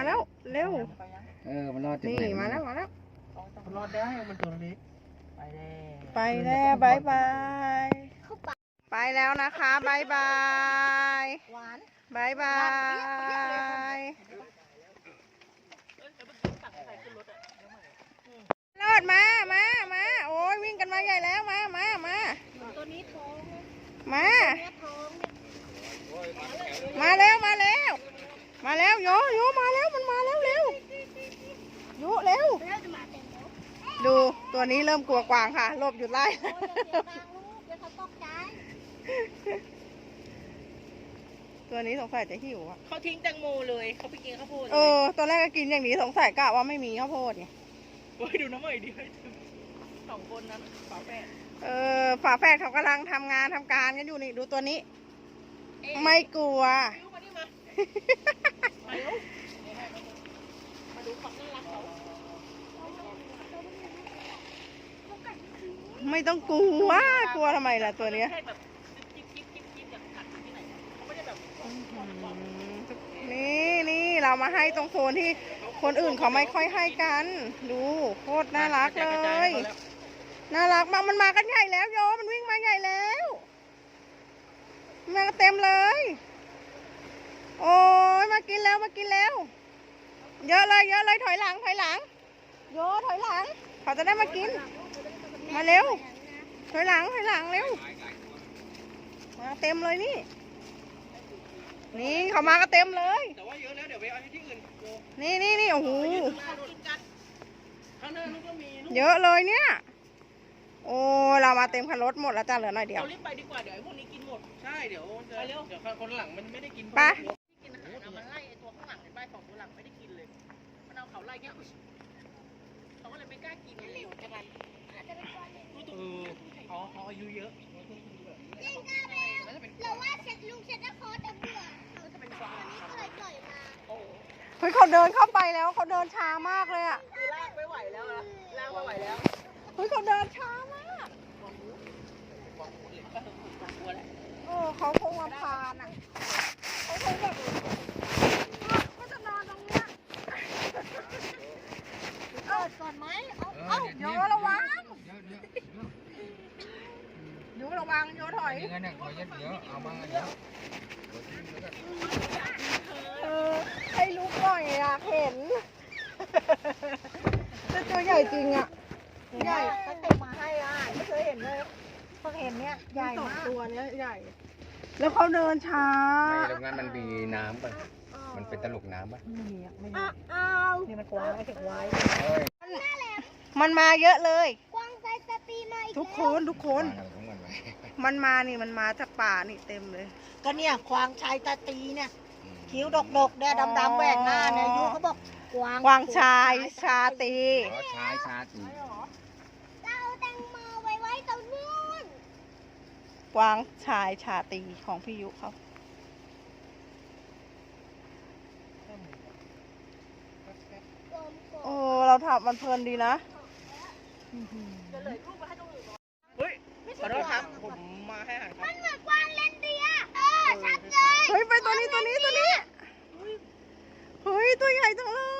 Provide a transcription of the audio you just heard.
มาแล้ว เร็วไปยังเออ มันรอดจากนี่ไหนมาแล้วมาแล้วมันรอดได้มันตัวเล็กไปแล้วไปแล้วบายบาย ไปแล้วนะคะบายบายหวานบายบายรอดมา มา มา โอ้ยวิ่งกันมาใหญ่แล้วมา มา มาตัวนี้ท้องนะมาเนี่ยท้องเนี่ยมาแล้วมาแล้ว มาแล้วโยโยมาแล้วมันมาแล้วเร็วโยเร็ว แล้วจะมาเต็มแล้วดูตัวนี้เริ่มกลัวกวางค่ะหลบอยู่ไล่ โอ้ยอย่าเสียงดังลูกเดี๋ยวเขาตกใจตัวนี้สงสัยจะหิวอะ เขาทิ้งแตงโมเลยเขาไปกินข้าวโพดเออ ตอนแรกก็กินอย่างนี้สงสัยกะว่าไม่มีข้าวโพดไง โอ้ยดูน้ำมันดิสองคนนั้นฝาแฝดเออ ฝาแฝดเขากำลังทำงานทำการกันอยู่นี่ ดูตัวนี้ไม่กลัวดูมานี่มามาเร็วมาดูความน่ารักเขา ไม่ต้องกลัวกลัวทำไมล่ะตัวเนี้ยนี่นี่เรามาให้ตรงโซนที่คนอื่นเขาไม่ค่อยให้กัน ดูโคตรน่ารักเลยน่ารักมากมันมากันใหญ่แล้วโยมันวิ่งมาใหญ่แล้วมากันเต็มเลย โอ้ยมากินแล้วมากินแล้ว เยอะเลยเยอะเลยถอยหลังถอยหลัง โยถอยหลัง เขาจะได้มากิน มาเร็วถอยหลังถอยหลังเร็ว มาเต็มเลยนี่ นี่เขามากันเต็มเลย แต่ว่าเยอะแล้วเดี๋ยวไปเอาที่อื่นโยนี่นี่นี่โอ้โหกินกันข้างหน้านู้นก็มีลูกเยอะเลยเนี่ย โอ้ เรามาเต็มคันรถหมดแล้วจ้าเหลือหน่อยเดียว เรารีบไปดีกว่าเดี๋ยวไอ้พวกนี้กินหมด ใช่เดี๋ยวจะเดี๋ยวคนหลังมันไม่ได้กินไปกินอาหารนะมันไล่ไอ้ตัวข้างหลังไอ้ป้ายสองตัวหลังไม่ได้กินเลย มันเอาเขาไล่แค่เขาก็เลยไม่กล้ากินเลยจะมันเออ เขาเขาอายุเยอะเราว่าเช็ดลุงเช็ดตะคอแต่เบื่อเขาจะเป็นตัวนี้ก็เลยปล่อยมาโอ้เฮ้ยเขาเดินเข้าไปแล้วเขาเดินช้ามากเลยอะคือลากไม่ไหวแล้วนะลากไม่ไหวแล้วเฮ้ยเขาเดินช้ามากกลัวแหละเออเขาคงมาพานอะเขาคงแบบก็จะนอนตรงเนี้ยเปิดก่อนไหมเอาเออเอาเดี๋ยวโยระวังเดี๋ ยวเดี๋ยวเดี๋ยวโยระวังโยถอยอย่างนั้นเนี่ยขอยัดเดี๋ยวเอามาเดี๋ยวเดี๋ยวทิ้งแล้วก็เออให้ลูกหน่อยอยากเห็นแต่ตัวใหญ่จริงอะใหญ่เขาเต็มมาให้อะไม่เคยเห็นเลยเพิ่งเห็นเนี่ยใหญ่สองมากตัวเนี้ยใหญ่ แล้วเขาเดินช้าไม่แล้วงั้นมันมีน้ำป่ะมันเป็นตลกน้ำป่ะไม่มีอะไม่มีอ้าวอ้าวนี่มันกวางไอ้ถึงไว้เฮ้ยมันมาเยอะเลยกวางใจสตีมาอีกทุกคแล้วนทุกคน มันไว้มันมานี่มันมาจากป่านี่เต็มเลย ก็เนี่ยควางชายตาตีเนี่ยอืมคิ้วดกๆเนี่ยดำๆแหวกหน้าเนี่ยยูเขาบอกกวางกวางชายชาตรีอ๋อชายชาตีเราแตงโมไว้ไว้ตรงนู้นกวางชายชาตรีของพี่ยุเขาโอ้เราถามมันเพลินดีนะเฮ้ย ขอโทษครับ ผมมาให้หายครับ มันเหมือนกวางเลนเดียเออชัดเลย เฮ้ยไปตัวนี้ตัวนี้ตัวนี้ เฮ้ยตัวใหญ่จังเลย